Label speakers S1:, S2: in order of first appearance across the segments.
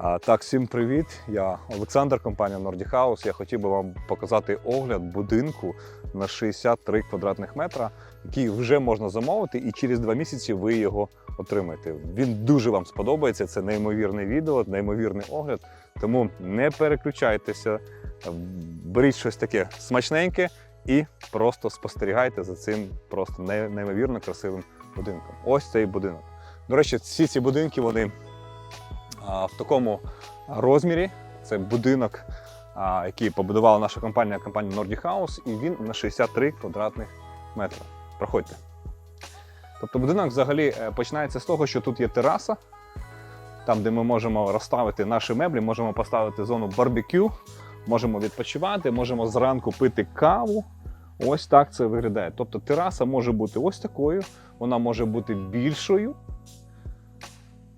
S1: Так, всім привіт. Я Олександр, компанія Nordic House. Я хотів би вам показати огляд будинку на 63 квадратних метра, який вже можна замовити, і через два місяці ви його отримаєте. Він дуже вам сподобається. Це неймовірне відео, неймовірний огляд. Тому не переключайтеся, беріть щось таке смачненьке і просто спостерігайте за цим просто неймовірно красивим будинком. Ось цей будинок. До речі, всі ці будинки вони в такому розмірі. Це будинок, який побудувала наша компанія, компанія Nordic House, і він на 63 квадратних метри. Проходьте. Тобто будинок взагалі е, починається з того, що тут є тераса, там, де ми можемо розставити наші меблі, можемо поставити зону барбекю, можемо відпочивати, можемо зранку пити каву. Ось так це виглядає. Тобто тераса може бути ось такою, вона може бути більшою,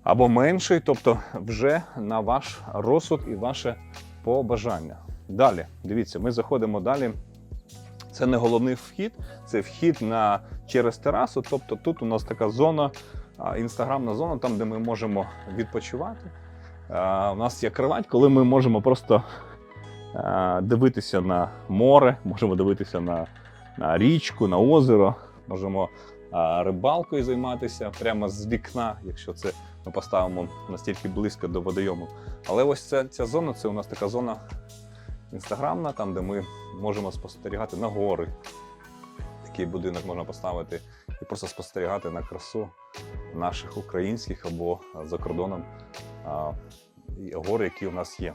S1: або менший, тобто вже на ваш розсуд і ваше побажання. Далі, дивіться, ми заходимо далі. Це не головний вхід, це вхід на через терасу. Тобто тут у нас така зона, інстаграмна зона, там, де ми можемо відпочивати. У нас є кровать, коли ми можемо просто дивитися на море, можемо дивитися на, на річку, на озеро, можемо рибалкою займатися прямо з вікна, якщо це ми поставимо настільки близько до водойому. Але ось ця, ця зона це у нас така зона інстаграмна, там, де ми можемо спостерігати на гори. Такий будинок можна поставити і просто спостерігати на красу наших українських або за кордоном а, і гор, які у нас є.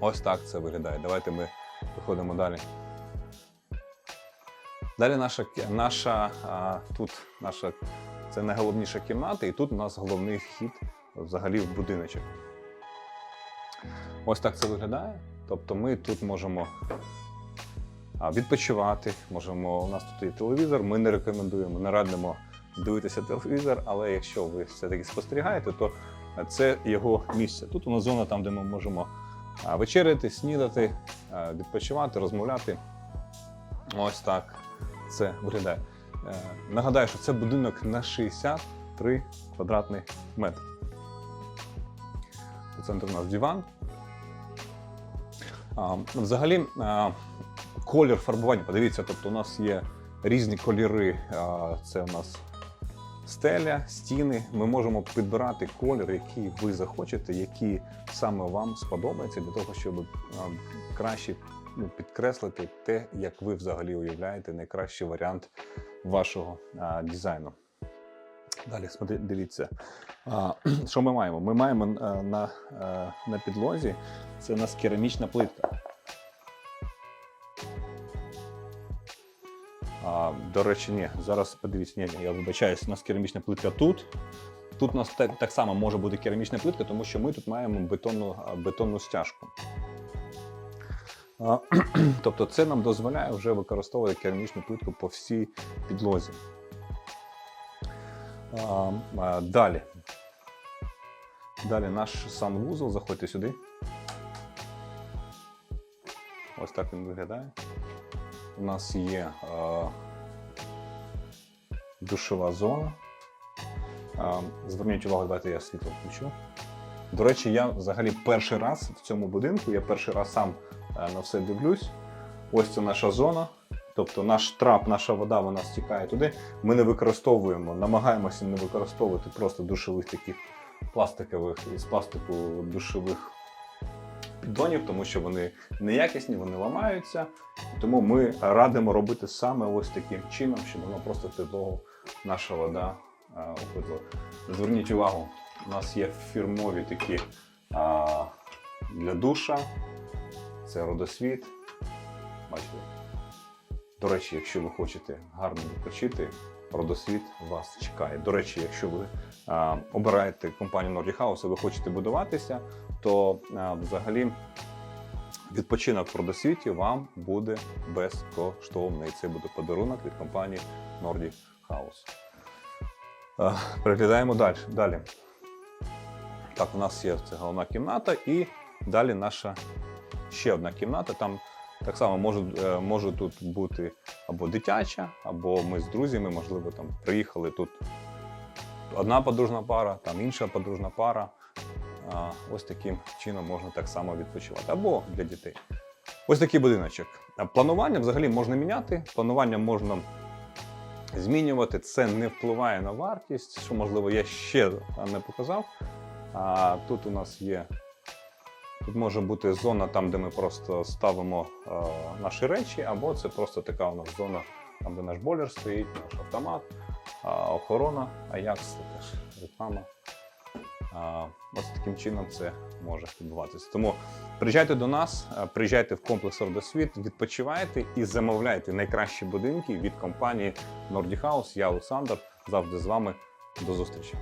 S1: Ось так це виглядає. Давайте ми виходимо далі. Далі наша, наша а, тут наша це найголовніша кімната, і тут у нас головний вхід взагалі в будиночок. Ось так це виглядає. Тобто ми тут можемо відпочивати, можемо. У нас тут є телевізор. Ми не рекомендуємо, не радимо дивитися телевізор, але якщо ви все-таки спостерігаєте, то це його місце. Тут у нас зона там, де ми можемо вечеряти, снідати, відпочивати, розмовляти. Ось так це виглядає. Е, Нагадаю, що це будинок на 63 квадратних метри. У центрі у нас диван. Взагалі, а, колір фарбування, подивіться, тобто у нас є різні кольори. А, це у нас стеля, стіни. Ми можемо підбирати колір, який ви захочете, який саме вам сподобається, для того, щоб а, краще ну, підкреслити те, як ви взагалі уявляєте найкращий варіант вашого а, дизайну. Далі смотри, дивіться, а, що ми маємо? Ми маємо а, на, а, на підлозі це у нас керамічна плитка. А, до речі, ні, зараз подивіться, ні, я вибачаюсь, у нас керамічна плитка тут. Тут у нас так, так само може бути керамічна плитка, тому що ми тут маємо бетонну, бетонну стяжку. Тобто це нам дозволяє вже використовувати керамічну плитку по всій підлозі. Далі. Далі наш санвузол, заходьте сюди. Ось так він виглядає. У нас є а, душова зона. А, Зверніть увагу, давайте я світло включу. До речі, я взагалі перший раз в цьому будинку, я перший раз сам е, на все дивлюсь. Ось це наша зона. Тобто наш трап, наша вода, вона стікає туди. Ми не використовуємо, намагаємося не використовувати просто душових таких пластикових із пластику душових піддонів, тому що вони неякісні, вони ламаються. Тому ми радимо робити саме ось таким чином, щоб воно просто в наша вода а, уходила. Зверніть увагу, у нас є фірмові такі а, для душа. Це родосвіт. Бачите. До речі, якщо ви хочете гарно відпочити, родосвіт вас чекає. До речі, якщо ви а, обираєте компанію Nordic House і ви хочете будуватися, то а, взагалі відпочинок в родосвіті вам буде безкоштовний. Це буде подарунок від компанії Nordic House. Переглядаємо далі. Так, у нас є це головна кімната, і далі наша ще одна кімната. Там так само може, може тут бути або дитяча, або ми з друзями, можливо, там приїхали тут одна подружна пара, там інша подружна пара. ось таким чином можна так само відпочивати. Або для дітей. Ось такий будиночок. Планування взагалі можна міняти, планування можна змінювати. Це не впливає на вартість, що можливо я ще не показав. А тут у нас є. Тут може бути зона там, де ми просто ставимо е, наші речі, або це просто така у нас зона, там, де наш бойлер стоїть, наш автомат, а, охорона, Аякс, теж реклама. Ось таким чином це може відбуватися. Тому приїжджайте до нас, е, приїжджайте в комплекс Ордосвіт, відпочивайте і замовляйте найкращі будинки від компанії Nordic House. Я Олександр завжди з вами. До зустрічі.